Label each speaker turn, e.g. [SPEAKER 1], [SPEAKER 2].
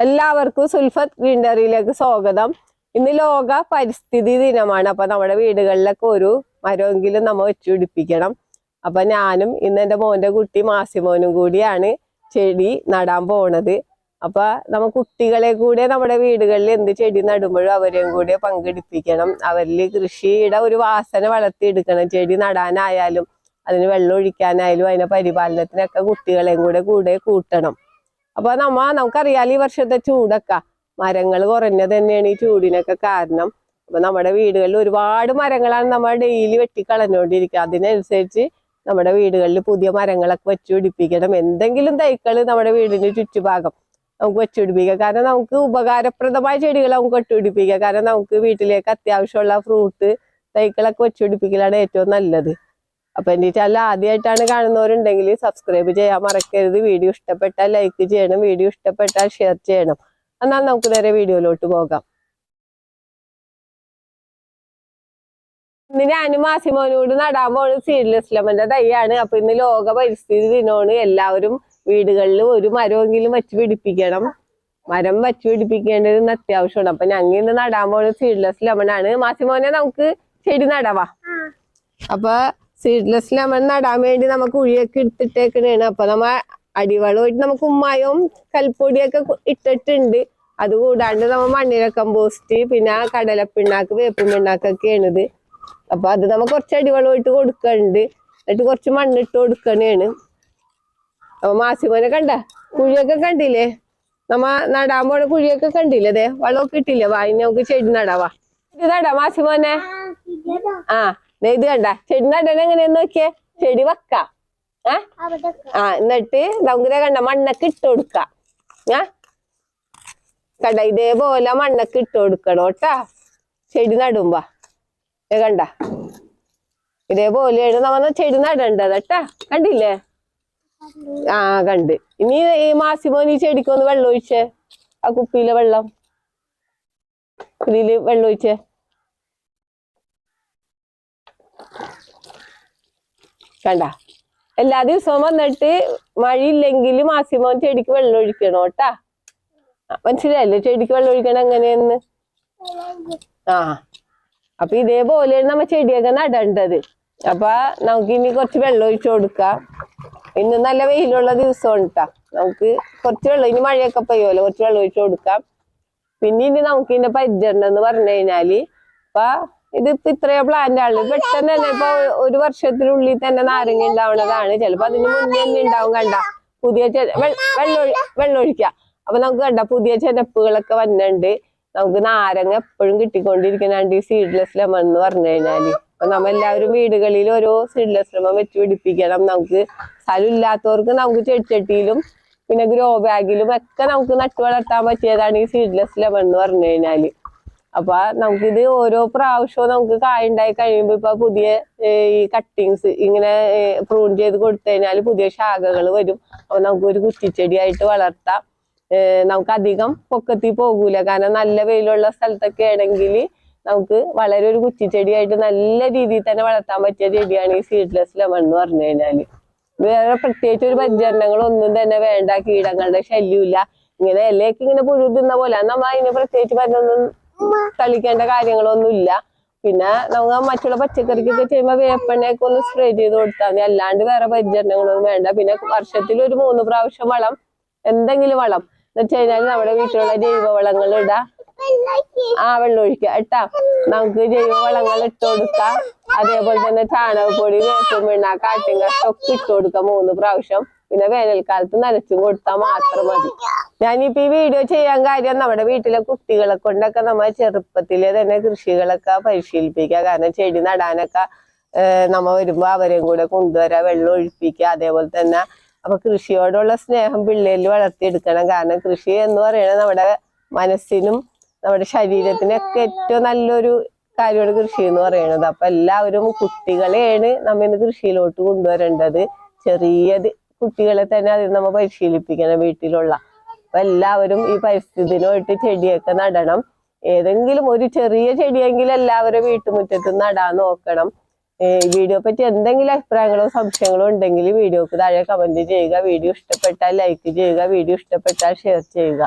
[SPEAKER 1] എല്ലാവർക്കും സുൽഫത്ത് ഗ്രീൻഡറിയിലേക്ക് സ്വാഗതം. ഇന്ന് ലോക പരിസ്ഥിതി ദിനമാണ്. അപ്പൊ നമ്മുടെ വീടുകളിലൊക്കെ ഒരു മരമെങ്കിലും നമ്മൾ വെച്ചു പിടിപ്പിക്കണം അപ്പൊ ഞാനും ഇന്ന് എന്റെ മോന്റെ കുട്ടി മാസിമോനും കൂടിയാണ് ചെടി നടാൻ പോണത്. അപ്പൊ നമ്മ കുട്ടികളെ കൂടെ നമ്മുടെ വീടുകളിൽ എന്ത് ചെടി നടുമ്പോഴും അവരെയും കൂടെ പങ്കെടുപ്പിക്കണം. അവരിൽ കൃഷിയുടെ ഒരു വാസന വളർത്തിയെടുക്കണം. ചെടി നടാനായാലും അതിന് വെള്ളം ഒഴിക്കാനായാലും അതിന്റെ പരിപാലനത്തിനൊക്കെ കുട്ടികളെയും കൂടെ കൂടെ കൂട്ടണം. അപ്പൊ നമ്മ നമുക്കറിയാലോ ഈ വർഷത്തെ ചൂടൊക്കെ മരങ്ങൾ കുറഞ്ഞത് തന്നെയാണ് ഈ ചൂടിനൊക്കെ കാരണം. അപ്പൊ നമ്മുടെ വീടുകളിൽ ഒരുപാട് മരങ്ങളാണ് നമ്മൾ ഡെയിലി വെട്ടിക്കളഞ്ഞുകൊണ്ടിരിക്കുക. അതിനനുസരിച്ച് നമ്മുടെ വീടുകളിൽ പുതിയ മരങ്ങളൊക്കെ വെച്ചു പിടിപ്പിക്കണം. എന്തെങ്കിലും തൈക്കൾ നമ്മുടെ വീടിന്റെ ചുറ്റുഭാഗം നമുക്ക് വെച്ചു പിടിപ്പിക്കാം. കാരണം നമുക്ക് ഉപകാരപ്രദമായ ചെടികൾ നമുക്ക് വെട്ടുപിടിപ്പിക്കാം കാരണം നമുക്ക് വീട്ടിലേക്ക് അത്യാവശ്യമുള്ള ഫ്രൂട്ട് തൈക്കളൊക്കെ വെച്ചു പിടിപ്പിക്കലാണ് ഏറ്റവും നല്ലത്. അപ്പൊ എന്റെ ചാനൽ ആദ്യമായിട്ടാണ് കാണുന്നവരുണ്ടെങ്കിൽ സബ്സ്ക്രൈബ് ചെയ്യാൻ മറക്കരുത്. വീഡിയോ ഇഷ്ടപ്പെട്ടാൽ ലൈക്ക് ചെയ്യണം. വീഡിയോ ഇഷ്ടപ്പെട്ടാൽ ഷെയർ ചെയ്യണം. എന്നാൽ നമുക്ക് നേരെ വീഡിയോയിലോട്ട് പോകാം. ഇന്ന് ഞാനും മാസിമോനോട് നടാൻ പോകുന്നത് സീഡ്ലെസ് ലെമന്റെ തൈയാണ്. അപ്പൊ ഇന്ന് ലോക പരിസ്ഥിതി ദിനമാണ്. എല്ലാവരും വീടുകളിൽ ഒരു മരമെങ്കിലും വെച്ച് പിടിപ്പിക്കണം. മരം വെച്ച് പിടിപ്പിക്കേണ്ടത് ഇന്ന് അത്യാവശ്യമാണ്. അപ്പൊ ഞങ്ങൾ ഇന്ന് നടാൻ പോകുന്നത് സീഡ്ലെസ് ലെമൺ ആണ്. മാസിമോനെ നമുക്ക് ചെടി നടവാ. അപ്പൊ സീഡ്ലെസ് ലെമൺ നടാൻ വേണ്ടി നമുക്ക് ഉഴിയൊക്കെ എടുത്തിട്ടേക്കണേണ്. അപ്പൊ നമ്മ അടിവളമായിട്ട് നമുക്ക് ഉമ്മായും കൽപ്പൊടിയൊക്കെ ഇട്ടിട്ടുണ്ട്. അത് കൂടാണ്ട് നമ്മൾ മണ്ണിര കമ്പോസ്റ്റ് പിന്നെ കടലപ്പിണ്ണാക്ക് വേപ്പും പിണ്ണാക്കൊക്കെയാണ് ഇത് അപ്പൊ അത് നമ്മ കുറച്ച് അടിവളമായിട്ട് കൊടുക്കണ്ട്. എന്നിട്ട് കുറച്ച് മണ്ണിട്ട് കൊടുക്കണേണ്. അപ്പൊ മാസിമോനെ കണ്ട? കുഴിയൊക്കെ കണ്ടില്ലേ? നമ്മ നടാൻ പോണ കുഴിയൊക്കെ കണ്ടില്ലേ അതെ വളമൊക്കെ ഇട്ടില്ലേ? വാ ഇനി നമുക്ക് ചെടി നടാവാ. ഇത് നടാ മാസിമോനെ ആ ഇത് കണ്ട. ചെടി നടണ എങ്ങനെയാന്ന് നോക്കിയേ? ചെടി വെക്ക. ഏ ആ എന്നിട്ട് നമുക്ക് കണ്ട മണ്ണൊക്കെ ഇട്ട് കൊടുക്ക. ഏ കണ്ട ഇതേപോലെ മണ്ണൊക്കെ ഇട്ട് കൊടുക്കണം കേട്ടാ. ചെടി നടുമ്പോ. കണ്ട. ഇതേപോലെയാണ് നമ്മ ചെടി നടേണ്ടത് കേട്ടാ. കണ്ടില്ലേ? ആ കണ്ട്. ഇനി ഈ മാസിമോ നീ ചെടിക്കൊന്ന് വെള്ളം ഒഴിച്ചേ? ആ കുപ്പിയിലെ വെള്ളം. ഇതിൽ വെള്ളം ഒഴിച്ചേ? കണ്ട എല്ലാ ദിവസവും വന്നിട്ട് മഴയില്ലെങ്കിൽ മാസിമോൻ ചെടിക്ക് വെള്ളം ഒഴിക്കണം കേട്ടാ. മനസ്സിലായില്ലേ? ചെടിക്ക് വെള്ളം ഒഴിക്കണം എങ്ങനെയെന്ന്? ആ അപ്പൊ ഇതേപോലെയാണ് നമ്മ ചെടിയൊക്കെ നടേണ്ടത്. അപ്പൊ നമുക്ക് ഇനി കുറച്ച് വെള്ളം ഒഴിച്ചു കൊടുക്കാം. ഇന്ന് നല്ല വെയിലുള്ള ദിവസമാണ് കേട്ടാ നമുക്ക് കുറച്ച് വെള്ളം ഇനി മഴയൊക്കെ പെയ്യുമല്ലോ കുറച്ച് വെള്ളം ഒഴിച്ചു കൊടുക്കാം. പിന്നെ ഇനി നമുക്ക് ഇതിന്റെ പരിചരണം എന്ന് പറഞ്ഞു കഴിഞ്ഞാൽ ഇപ്പൊ ഇതിപ്പോ ഇത്രയോ പ്ലാന്റ് ആണ് പെട്ടെന്ന് തന്നെ ഇപ്പൊ ഒരു വർഷത്തിനുള്ളിൽ തന്നെ നാരങ്ങ ഉണ്ടാവുന്നതാണ് ചിലപ്പോ അതിന് മുന്നേ തന്നെ ഉണ്ടാവും കണ്ട. പുതിയ ചെ- വെ- വെള്ളം ഒഴി- വെള്ളം അപ്പൊ നമുക്ക് കണ്ട പുതിയ ചെനപ്പുകളൊക്കെ വന്നിട്ടുണ്ട്. നമുക്ക് നാരങ്ങ എപ്പോഴും കിട്ടിക്കൊണ്ടിരിക്കുന്നുണ്ട് ഈ സീഡ്ലെസ് ലെമൺ എന്ന് പറഞ്ഞു കഴിഞ്ഞാൽ. അപ്പൊ നമ്മ എല്ലാവരും വീടുകളിൽ ഓരോ സീഡ്ലെസ് ലെമൺ വെച്ച് പിടിപ്പിക്കണം. നമുക്ക് സ്ഥലം ഇല്ലാത്തവർക്ക് നമുക്ക് ചെടിച്ചട്ടിയിലും പിന്നെ ഗ്രോ ബാഗിലും ഒക്കെ നമുക്ക് നട്ടു വളർത്താൻ പറ്റിയതാണ് ഈ സീഡ്ലെസ് ലെമൺ എന്ന് പറഞ്ഞു കഴിഞ്ഞാൽ. അപ്പൊ നമുക്കിത് ഓരോ പ്രാവശ്യവും നമുക്ക് കായ ഉണ്ടായി കഴിയുമ്പോ ഇപ്പൊ പുതിയ ഈ കട്ടിങ്സ് ഇങ്ങനെ പ്രൂൺ ചെയ്ത് കൊടുത്തു കഴിഞ്ഞാൽ പുതിയ ശാഖകൾ വരും. അപ്പൊ നമുക്ക് ഒരു കുറ്റിച്ചെടിയായിട്ട് വളർത്താം. നമുക്ക് അധികം പൊക്കത്തിൽ പോകൂല. കാരണം നല്ല വെയിലുള്ള സ്ഥലത്തൊക്കെ ആണെങ്കിൽ നമുക്ക് വളരെ ഒരു കുറ്റിച്ചെടിയായിട്ട് നല്ല രീതിയിൽ തന്നെ വളർത്താൻ പറ്റിയ ചെടിയാണ് ഈ സീഡ്ലെസ് ലെമൺ എന്ന് പറഞ്ഞു കഴിഞ്ഞാൽ വേറെ പ്രത്യേകിച്ച് ഒരു പരിചരണങ്ങളൊന്നും തന്നെ വേണ്ട കീടങ്ങളുടെ ശല്യമില്ല. ഇങ്ങനെ ഇലയൊക്കെ ഇങ്ങനെ പുഴു തിന്ന പോലെ നമ്മൾ അതിന് പ്രത്യേകിച്ച് മരുന്നൊന്നും തളിക്കേണ്ട കാര്യങ്ങളൊന്നുമില്ല. പിന്നെ നമുക്ക് മറ്റുള്ള പച്ചക്കറിക്കൊക്കെ ചെയ്യുമ്പോൾ വേപ്പെണ്ണയൊക്കെ ഒന്ന് സ്പ്രേ ചെയ്ത് കൊടുത്താൽ മതി. അല്ലാണ്ട് വേറെ പരിചരണങ്ങളൊന്നും വേണ്ട. പിന്നെ വർഷത്തിൽ ഒരു മൂന്ന് പ്രാവശ്യം വളം എന്തെങ്കിലും വളം. എന്ന് വെച്ച് കഴിഞ്ഞാൽ നമ്മുടെ വീട്ടിലുള്ള ജൈവവളങ്ങൾ ഇടാം. ആ വെള്ളം ഒഴിക്കുക കേട്ടാ. നമുക്ക് ജൈവവളങ്ങൾ ഇട്ട് കൊടുക്കാം. അതേപോലെ തന്നെ ചാണകപ്പൊടി വേപ്പും പിണ്ണാക്ക് ആട്ടിൻ കഷ്ടമൊക്കെ ഇട്ട് കൊടുക്കാം മൂന്ന് പ്രാവശ്യം. പിന്നെ വേനൽക്കാലത്ത് നനച്ചും കൊടുത്താൽ മാത്രം മതി. ഞാനിപ്പോ ഈ വീഡിയോ ചെയ്യാൻ കാര്യം നമ്മുടെ വീട്ടിലെ കുട്ടികളെ കൊണ്ടൊക്കെ നമ്മൾ ചെറുപ്പത്തിലെ തന്നെ കൃഷികളൊക്കെ പരിശീലിപ്പിക്കുക. കാരണം ചെടി നടാനൊക്കെ നമ്മ വരുമ്പോ അവരെയും കൂടെ കൊണ്ടുവരാ വെള്ളം ഒഴിപ്പിക്കുക അതേപോലെ തന്നെ അപ്പൊ കൃഷിയോടുള്ള സ്നേഹം പിള്ളേരിൽ വളർത്തിയെടുക്കണം. കാരണം കൃഷി എന്ന് പറയുന്നത് നമ്മുടെ മനസ്സിനും നമ്മുടെ ശരീരത്തിനൊക്കെ ഏറ്റവും നല്ലൊരു കാര്യമാണ് കൃഷി എന്ന് പറയുന്നത്. അപ്പൊ എല്ലാവരും കുട്ടികളെയാണ് നമ്മ ഇന്ന് കൃഷിയിലോട്ട് കൊണ്ടുവരേണ്ടത്. ചെറിയ കുട്ടികളെ തന്നെ അതിൽ നമ്മൾ പരിശീലിപ്പിക്കണം വീട്ടിലുള്ള. അപ്പൊ എല്ലാവരും ഈ പരിസ്ഥിതിനുമായിട്ട് ചെടിയൊക്കെ നടണം. ഏതെങ്കിലും ഒരു ചെറിയ ചെടിയെങ്കിലും എല്ലാവരും വീട്ടുമുറ്റത്ത് നടാൻ നോക്കണം. വീഡിയോ പറ്റി എന്തെങ്കിലും അഭിപ്രായങ്ങളോ സംശയങ്ങളോ ഉണ്ടെങ്കിൽ വീഡിയോക്ക് താഴെ കമന്റ് ചെയ്യുക. വീഡിയോ ഇഷ്ടപ്പെട്ടാൽ ലൈക്ക് ചെയ്യുക. വീഡിയോ ഇഷ്ടപ്പെട്ടാൽ ഷെയർ ചെയ്യുക.